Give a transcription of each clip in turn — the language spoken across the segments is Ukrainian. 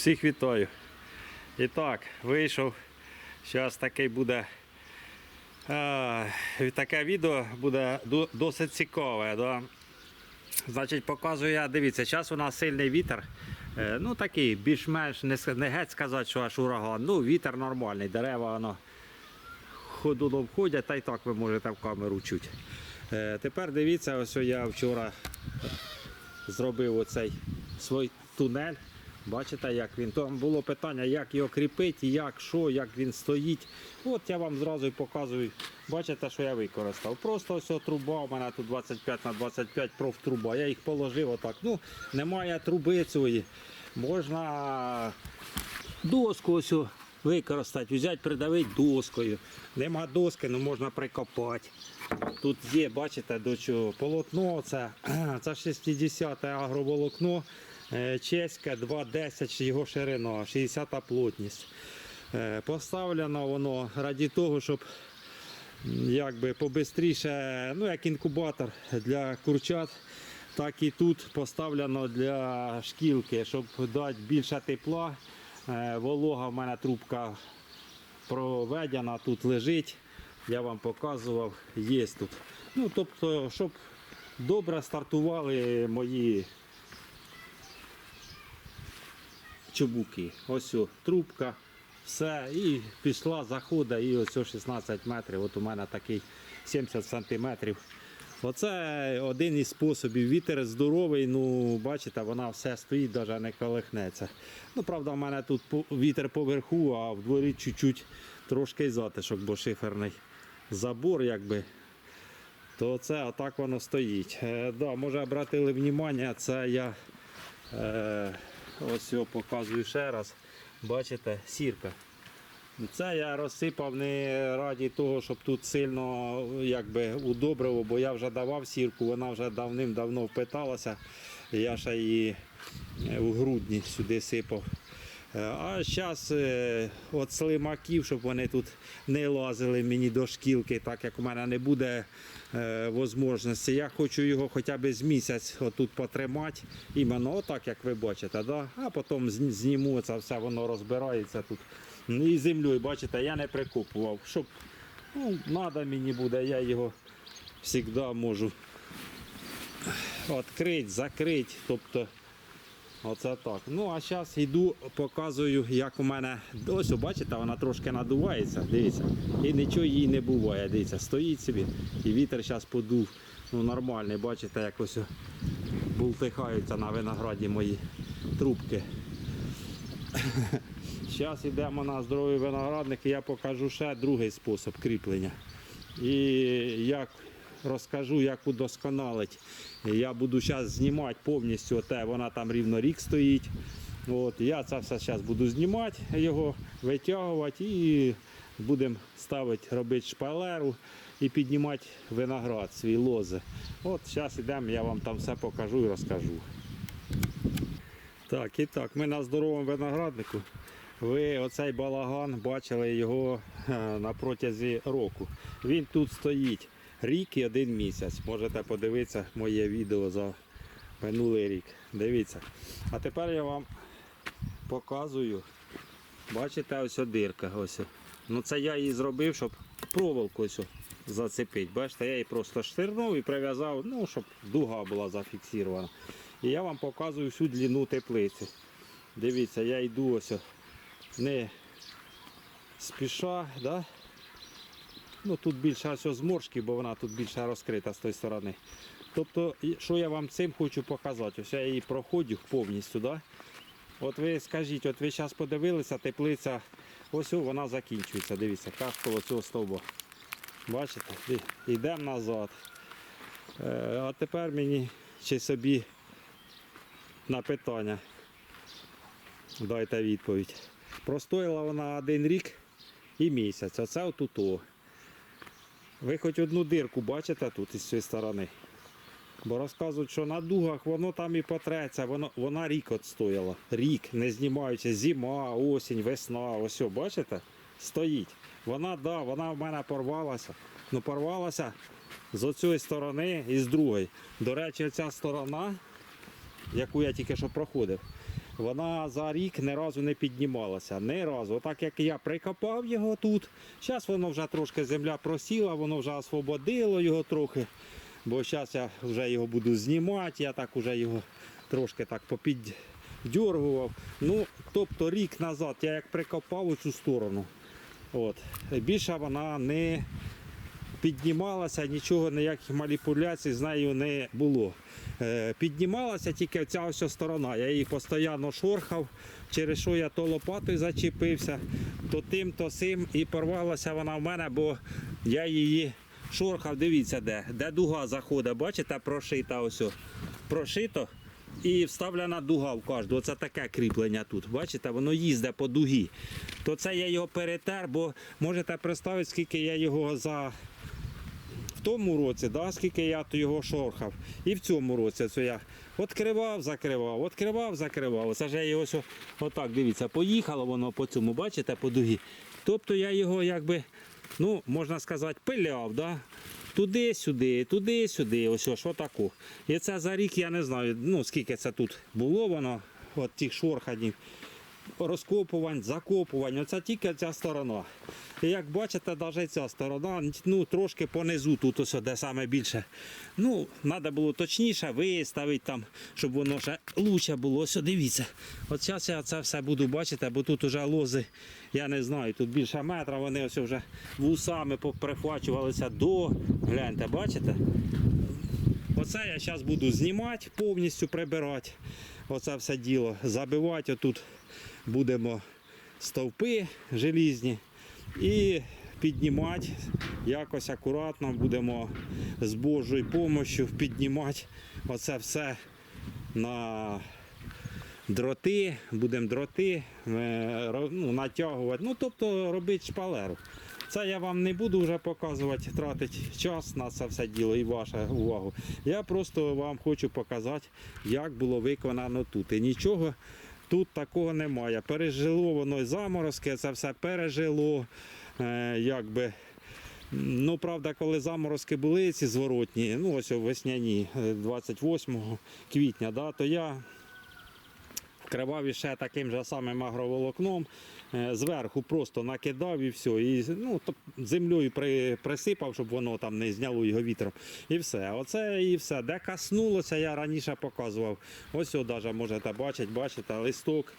Всіх вітаю. І так, вийшов. Зараз такий буде. А, таке відео буде досить цікаве. Да? Значить, показую я, дивіться, зараз у нас сильний вітер. Е, Ну такий, більш-менш не, не геть сказати, що аж ураган. Ну, вітер нормальний, дерева воно ходулом ходять, та й так ви можете в камеру чути. Е, тепер дивіться, ось я вчора зробив оцей свій тунель. Бачите, як він. Там було питання, як його кріпити, як що, як він стоїть. От я вам зразу і показую. Бачите, що я використав. Просто ось труба, у мене тут 25 на 25 профтруба. Я їх положив отак. Ну, немає труби цієї. Можна доску ось використати, взяти, придавити доскою. Нема доски, ну можна прикопати. Тут є, бачите, до чого полотно, це, це 60 агроволокно, е, чеське 2,10 його ширина, 60 плотність. Е, Поставлено воно раді того, щоб якби побистріше, ну як інкубатор для курчат, так і тут поставлено для шкілки, щоб дати більше тепла. Е, Волога в мене трубка проведена, тут лежить. Я вам показував, є тут. Ну, тобто, щоб добре стартували мої чубуки. Ось о, трубка, все, і пішла, заходить, і ось о 16 метрів. От у мене такий 70 сантиметрів. Оце один із способів. Вітер здоровий, ну бачите, вона все стоїть, навіть не колихнеться. Ну, правда, в мене тут вітер поверху, а в дворі чуть-чуть трошки затишок, бо шиферний забор, якби. То це отак воно стоїть. Е, да, може обратили увагу, це я е, ось його показую ще раз. Бачите, сірка. Це я розсипав не раді того, щоб тут сильно якби, удобриво, бо я вже давав сірку, вона вже давним-давно впиталася. Я ще її е, в грудні сюди сипав. Е, А зараз от слимаків, щоб вони тут не лазили мені до шкілки, так як у мене не буде е, можливості. Я хочу його хоча б з місяць отут потримати, іменно отак, як ви бачите. Да? А потім зні- зніму це все, воно розбирається тут. Ну, І землю, бачите, я не прикопував. Щоб ну, треба мені буде, я його завжди можу відкрити, закрити. Тобто Оце так. Ну а зараз йду, показую, як у мене. Ось, бачите, вона трошки надувається, дивіться. І нічого їй не буває. Дивіться, стоїть собі. І вітер зараз подув. Ну нормальний, бачите, як ось бултихаються на винограді мої трубки. Зараз йдемо на здоровий виноградник і я покажу ще другий спосіб кріплення. І як розкажу, як удосконалить. Я буду зараз знімати повністю те, вона там рівно рік стоїть. От, я це все зараз буду знімати, його витягувати і будемо ставити, робити шпалеру і піднімати виноград, свій лози. От зараз йдемо, я вам там все покажу і розкажу. Так, і так, ми на здоровому винограднику. Ви оцей балаган бачили його е, на протязі року. Він тут стоїть рік і один місяць. Можете подивитися моє відео за минулий рік. Дивіться. А тепер я вам показую. Бачите, ось дирка. Ось. Ну це я її зробив, щоб проволоку ось зацепити. Бачите, я її просто штирнув і прив'язав, ну, щоб дуга була зафіксована. І я вам показую всю длину теплиці. Дивіться, я йду ось не спіша, да? Ну тут більше ось зморшки, бо вона тут більше розкрита з тої сторони. Тобто, що я вам цим хочу показати? Ось я її проходжу повністю. Да? От ви скажіть, от ви зараз подивилися, теплиця, ось вона закінчується. Дивіться, кашколо цього стовба. Бачите? Йдемо назад. Е, а тепер мені чи собі на питання. Дайте відповідь. Простояла вона один рік і місяць. Оце отут. Ви хоч одну дирку бачите тут із цієї сторони. Бо розказують, що на дугах воно там і потреться, воно, вона рік отстояла. Рік, не знімаючи, зима, осінь, весна. Ось, бачите? Стоїть. Вона, да, вона в мене порвалася. Ну порвалася з оцієї сторони і з другої. До речі, ця сторона яку я тільки що проходив, вона за рік ні разу не піднімалася. Ні разу. Отак як я прикопав його тут. Зараз воно вже трошки земля просіла, воно вже освободило його трохи. Бо зараз я вже його буду знімати, я так вже його трошки так попіддьоргував. Ну, тобто рік назад я як прикопав у цю сторону. От. Більше вона не піднімалася, нічого, ніяких маніпуляцій з нею не було. Е, Піднімалася тільки ця ось сторона. Я її постійно шорхав, через що я то лопатою зачепився, то тим, то сим. І порвалася вона в мене, бо я її шорхав. Дивіться, де, де дуга заходить, бачите, прошита ось. Прошито. І вставлена дуга в кожну. Оце таке кріплення тут. Бачите, воно їздить по дугі. То це я його перетер, бо можете представити, скільки я його за в тому році, да, скільки я то його шорхав. І в цьому році це я відкривав, закривав, відкривав, закривав. Це ж я його ось отак, дивіться, поїхало воно по цьому, бачите, по дугі. Тобто я його якби, ну, можна сказати, пиляв. Да? Туди-сюди, туди-сюди, ось ось отаку. І це за рік я не знаю, ну скільки це тут було воно, от тих шорханів розкопувань, закопувань. Оце тільки ця сторона. І як бачите, навіть ця сторона ну, трошки понизу тут ось де саме більше. Ну, треба було точніше виставити там, щоб воно ще лучше було. Ось дивіться. От зараз я це все буду бачити, бо тут вже лози, я не знаю, тут більше метра, вони ось вже вусами поприхвачувалися до. Гляньте, бачите? Оце я зараз буду знімати, повністю прибирати. Оце все діло. Забивати отут будемо стовпи желізні і піднімати якось акуратно будемо з Божою допомогою піднімати оце все на дроти, будемо дроти е, ну, натягувати. Ну, тобто робити шпалеру. Це я вам не буду вже показувати, тратити час на це все діло і вашу увагу. Я просто вам хочу показати, як було виконано тут. І нічого тут такого немає. Пережило воно заморозки, це все пережило. Е, якби. Ну, правда, коли заморозки були ці зворотні, ну ось весняні, е, 28 квітня, да, то я вкривав ще таким же самим агроволокном. е, Зверху просто накидав і все. І ну, землею при, присипав, щоб воно там не зняло його вітром. І все. Оце і все. Де коснулося, я раніше показував. Ось даже можете бачити, бачите, листок.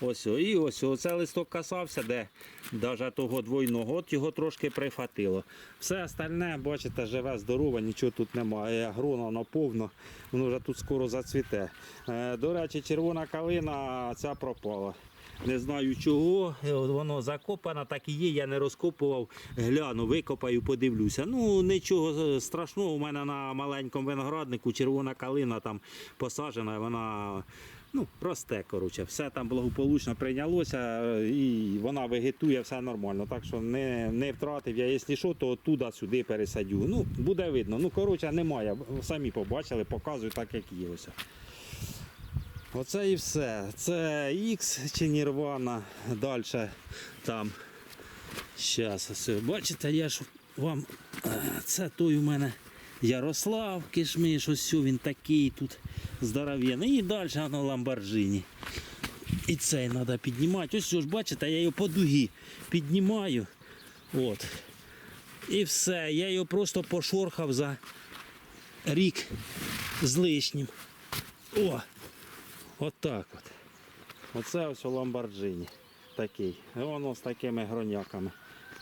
Ось і ось о, це листок касався, де навіть того двойного, от його трошки прихватило. Все остальне, бачите, живе здорове, нічого тут немає. Грона воно повно, воно вже тут скоро зацвіте. Е, До речі, червона калина ця пропала. Не знаю чого, е, воно закопано, так і є, я не розкопував, гляну, викопаю, подивлюся. Ну, нічого страшного, у мене на маленькому винограднику червона калина там посаджена, вона ну, росте, коротше. Все там благополучно прийнялося е, і вона вегетує, все нормально. Так що не, не втратив я, якщо що, то туди-сюди пересадю. Ну, буде видно. Ну, коротше, немає. Самі побачили, показую так, як є. Ось. Оце і все. Це X чи Nirvana. Далі там. Зараз, бачите, я ж вам. е, Це той у мене Ярослав Кишмиш, ось він такий тут здоров'яний. І далі воно Ламборджині. І цей треба піднімати. Ось ж бачите, я його по дугі піднімаю. От. І все. Я його просто пошорхав за рік з лишнім. О! От так от. Оце ось у Ламборджині такий. І Воно з такими гроняками.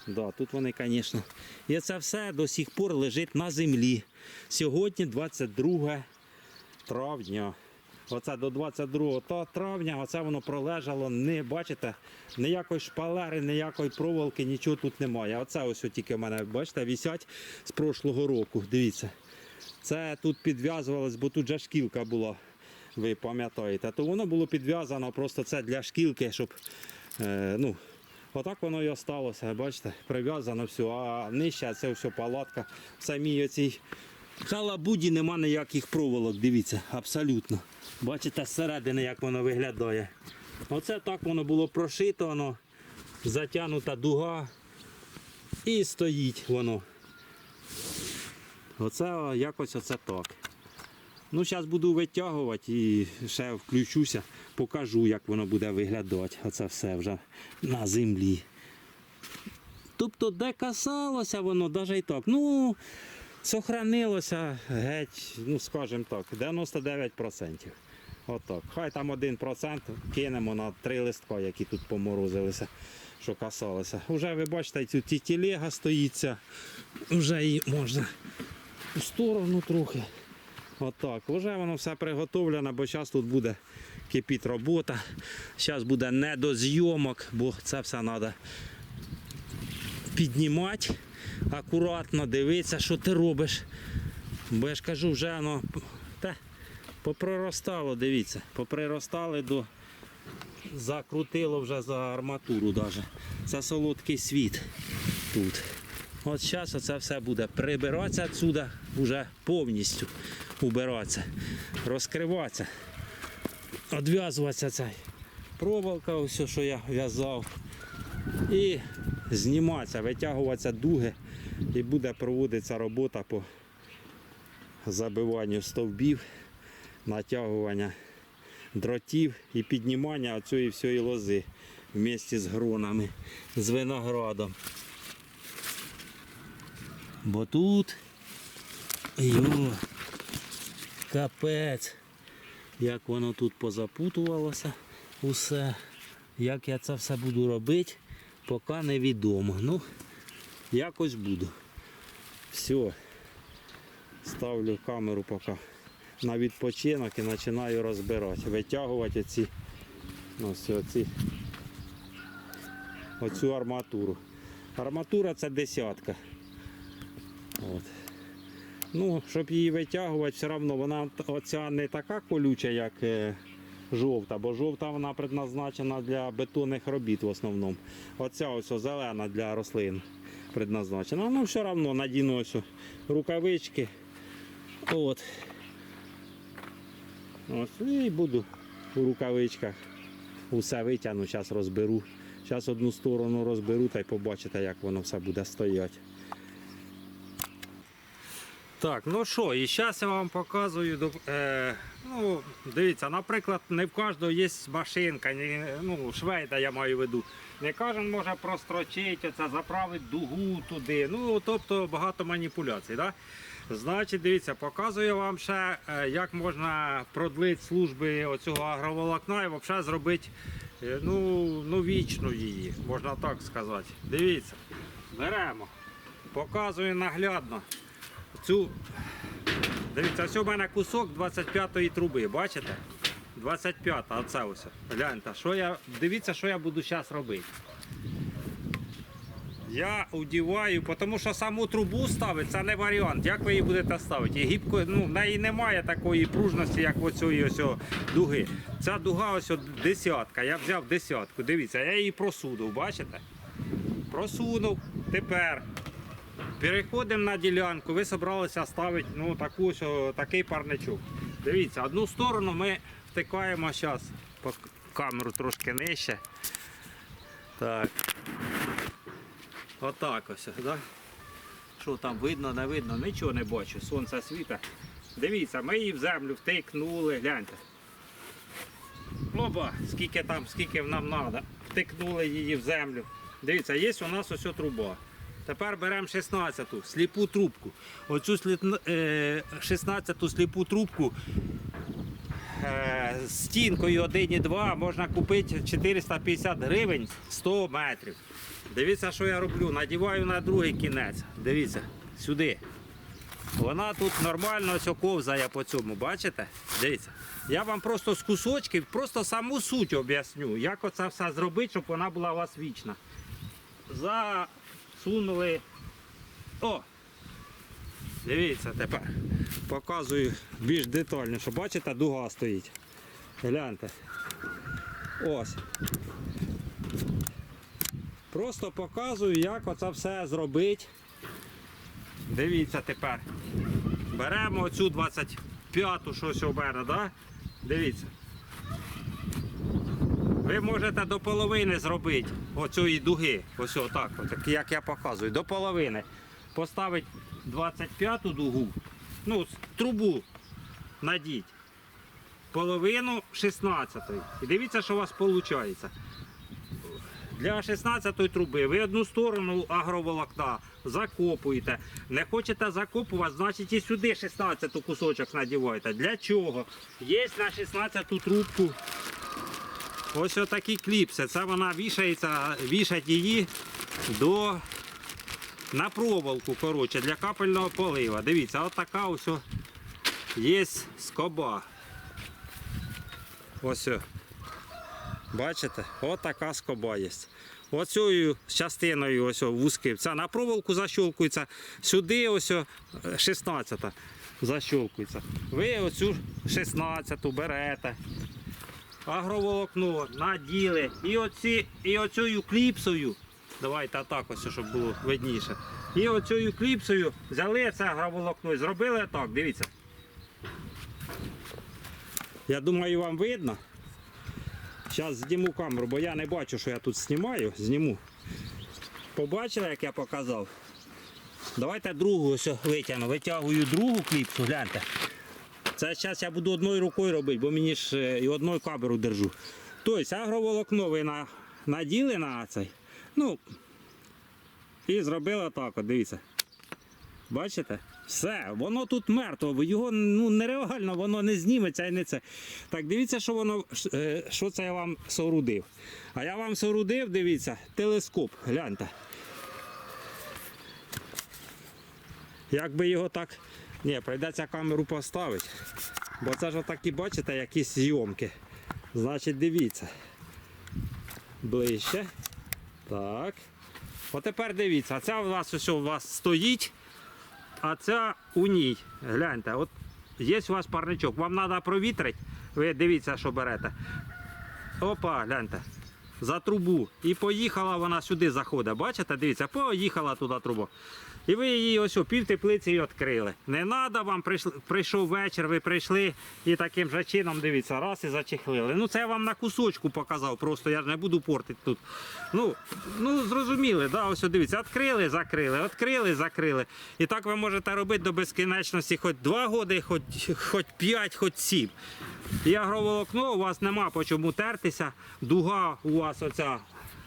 Да, тут вони, звісно. І це все до сих пор лежить на землі. Сьогодні 22 травня. Оце до 22 та- травня, оце воно пролежало, не бачите, ніякої шпалери, ніякої проволоки, нічого тут немає. Оце ось тільки в мене, бачите, висять з прошлого року. Дивіться. Це тут підв'язувалось, бо тут же шкілка була, ви пам'ятаєте. То воно було підв'язано просто це для шкілки, щоб. Е, ну, отак воно і осталося, бачите, прив'язано все, а нижче це все палатка. В самій оцій халабуді нема ніяких проволок, дивіться, абсолютно. Бачите, зсередини, як воно виглядає. Оце так воно було прошито, воно, затягнута дуга і стоїть воно. Оце якось оце так. Ну, зараз буду витягувати і ще включуся, покажу, як воно буде виглядати. Оце все вже на землі. Тобто, де касалося воно, навіть і так. Ну, сохранилося геть, ну скажімо так, 99%. Отак. Хай там 1% кинемо на три листка, які тут поморозилися, що касалося. Уже ви бачите, тут і телега стоїться, вже її можна у сторону трохи. Отак. Вже воно все приготовлено, бо зараз тут буде кипіти робота. Зараз буде не до зйомок, бо це все треба піднімати, акуратно дивитися, що ти робиш. Бо я ж кажу, вже воно та, попроростало, дивіться, поприростали до. Закрутило вже за арматуру даже. Це солодкий світ тут. От зараз оце все буде прибиратися відсюди вже повністю убиратися, розкриватися, відв'язуватися цей проволока, ось, що я в'язав. І зніматися, витягуватися дуги і буде проводитися робота по забиванню стовбів, натягування дротів і піднімання цієї всієї лози вместе з гронами, з виноградом. Бо тут йо, капець, як воно тут позапутувалося усе. Як я це все буду робити, поки невідомо. Ну, якось буду. Все. Ставлю камеру поки на відпочинок і починаю розбирати. Витягувати оці, ось оці, оцю арматуру. Арматура це десятка. От. Ну, щоб її витягувати, все одно вона оця не така колюча, як е, жовта, бо жовта вона предназначена для бетонних робіт в основному. Оця ось зелена для рослин предназначена. Ну, все одно надіну ось рукавички. От. Ось, і буду у рукавичках. Усе витягну, зараз розберу. Зараз одну сторону розберу та й побачите, як воно все буде стояти. Так, ну що, і зараз я вам показую. Е, ну, дивіться, наприклад, не в кожного є машинка, ні, ну, швейда я маю в виду. Не кожен може прострочити, оце, заправити дугу туди. Ну, тобто багато маніпуляцій. Да? Значить, дивіться, показую вам ще, е, як можна продлити служби оцього агроволокна і взагалі зробити е, ну, ну, вічну її, можна так сказати. Дивіться, беремо, показую наглядно. Цю, дивіться, ось у мене кусок 25-ї труби, бачите? 25-та, оце ось. Гляньте, що я, дивіться, що я буду зараз робити. Я удіваю, тому що саму трубу ставити це не варіант. Як ви її будете ставити? І гібко, ну, в неї немає такої пружності, як оцієї ось дуги. Ця дуга ось десятка. Я взяв десятку. Дивіться, я її просунув, бачите? Просунув. Тепер переходимо на ділянку. Ви зібралися ставити ну, таку, ось о, такий парничок. Дивіться, одну сторону ми втикаємо зараз. По камеру трошки нижче. Так. Отак ось, да? Що там видно, не видно, нічого не бачу. Сонце світа. Дивіться, ми її в землю втикнули, гляньте. Опа, скільки там, скільки нам треба. Втикнули її в землю. Дивіться, є у нас ось труба. Тепер беремо 16-ту, сліпу трубку. Оцю е, 16-ту сліпу трубку е, стінкою 1,2 можна купити 450 гривень 100 метрів. Дивіться, що я роблю. Надіваю на другий кінець. Дивіться, сюди. Вона тут нормально ось ковзає по цьому, бачите? Дивіться. Я вам просто з кусочків, просто саму суть об'ясню, як оце все зробити, щоб вона була у вас вічна. Засунули. О! Дивіться тепер. Показую більш детальніше. Бачите, дуга стоїть. Гляньте. Ось. Просто показую, як оце все зробити. Дивіться тепер. Беремо оцю 25-ту щось мене, да? Дивіться. Ви можете до половини зробити оцієї дуги. Ось отак, отак, як я показую, до половини. Поставити 25-ту дугу, ну, трубу надіть половину 16-ї. І дивіться, що у вас виходить. Для 16-ї труби ви одну сторону агроволокна закопуєте. Не хочете закопувати, значить і сюди 16-ту кусочок надіваєте. Для чого? Є на 16-ту трубку ось отакі кліпси. Це вона вішається, вішать її до на проволоку, коротше, для капельного полива. Дивіться, от така ось є скоба. Ось. Бачите? От така скоба є. Оцею частиною ось вузьким. Це на проволоку защолкується. Сюди ось о, 16 защолкується. Ви оцю 16 берете. Агроволокно наділи. І, оці, і оцею кліпсою. Давайте так ось, щоб було видніше. І оцею кліпсою взяли це агроволокно і зробили так. Дивіться. Я думаю, вам видно. Зараз зніму камеру, бо я не бачу, що я тут знімаю. Зніму. Побачили, як я показав? Давайте другу ось витягну. Витягую другу кліпсу, гляньте. Це зараз я буду одною рукою робити, бо мені ж е, і одною камеру держу. Тобто агроволокно ви на, наділи на цей. Ну, і зробили так, от, дивіться. Бачите? Все, воно тут мертво, його ну, нереально, воно не зніметься і не це. Так, дивіться, що воно, е, що це я вам соорудив. А я вам соорудив, дивіться, телескоп, гляньте. Якби його так. Ні, прийдеться камеру поставити. Бо це ж отакі, бачите, якісь зйомки. Значить, дивіться. Ближче. Так. От тепер дивіться, ця у вас ось у вас стоїть, а ця у ній. Гляньте, от є у вас парничок. Вам треба провітрити. Ви дивіться, що берете. Опа, гляньте. За трубу. І поїхала вона сюди заходить. Бачите, дивіться, поїхала туди труба. І ви її ось у пів теплиці відкрили. Не треба вам, прийшов вечір, ви прийшли і таким же чином, дивіться, раз і зачехлили. Ну це я вам на кусочку показав, просто я ж не буду портити тут. Ну, ну зрозуміли, да, ось дивіться, відкрили, закрили, відкрили, закрили. І так ви можете робити до безкінечності хоч 2 роки, хоч, 5, хоч 7. І агроволокно у вас нема по чому тертися. Дуга у вас оця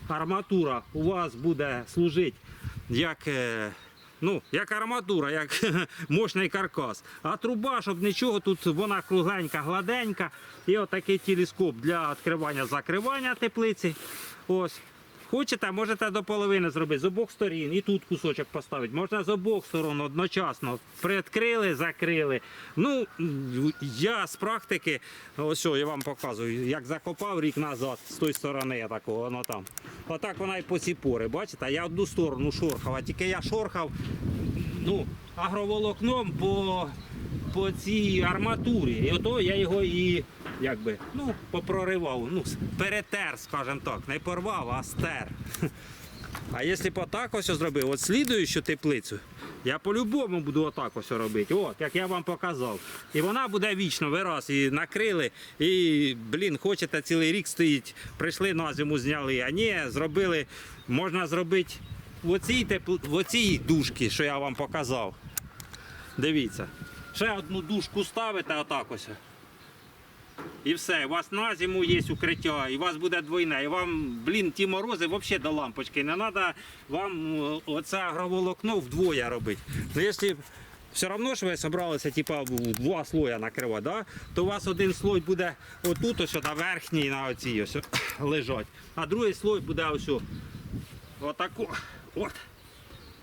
арматура у вас буде служити як. е, Ну, як арматура, як мощний каркас. А труба, щоб нічого, тут вона кругленька, гладенька. І отакий телескоп для відкривання закривання теплиці. Ось. Хочете, можете до половини зробити з обох сторін і тут кусочок поставити. Можна з обох сторон одночасно. Приоткрили, закрили. Ну, я з практики, ось що я вам показую, як закопав рік назад з тої сторони, я такого, воно там. Отак вона і по ці пори, бачите? Я одну сторону шорхав, а тільки я шорхав ну, агроволокном по, по цій арматурі. І ото я його і якби, ну, попроривав, ну, перетер, скажімо так, не порвав, а стер. А якщо б отак ось зробив, от слідуючу теплицю, я по-любому буду отак ось робити. От, як я вам показав. І вона буде вічно, ви раз і накрили, і, блін, хочете цілий рік стоїть, прийшли на зиму, зняли. А ні, зробили, можна зробити в оцій, тепл... в оцій дужці, що я вам показав. Дивіться. Ще одну дужку ставите отак ось. І все, у вас на зиму є укриття, і у вас буде двойне. І вам, блін, ті морози взагалі до лампочки. Не треба вам е, оце агроволокно вдвоє робити. Ну, якщо все одно ж ви зібралися типа, два слоя накривати, да? то у вас один слой буде отут, ось на верхній, на оцій ось лежать, а другий слой буде ось. Отако. От.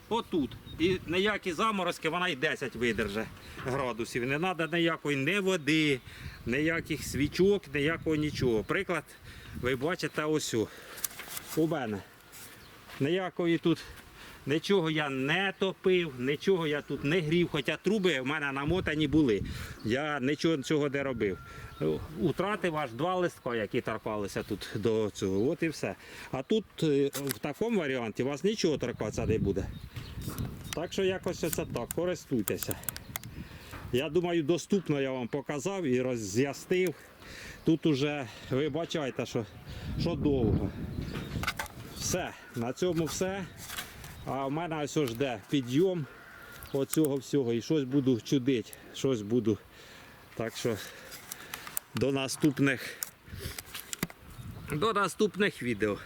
Отут. І ніякі заморозки, вона й 10 видерже градусів. Не треба ніякої ні води, ніяких свічок, ніякого нічого. Приклад, ви бачите ось у мене. Ніякої тут нічого я не топив, нічого я тут не грів, хоча труби в мене намотані були. Я нічого цього не робив. Утратив аж два листка, які торкалися тут до цього. От і все. А тут е, в такому варіанті у вас нічого торкатися не буде. Так що якось це так, користуйтеся. Я думаю, доступно я вам показав і роз'яснив. Тут уже ви бачаєте, що, що довго. Все, на цьому все. А в мене ось жде підйом оцього всього і щось буду чудити, щось буду Так що до наступних. До наступних відео.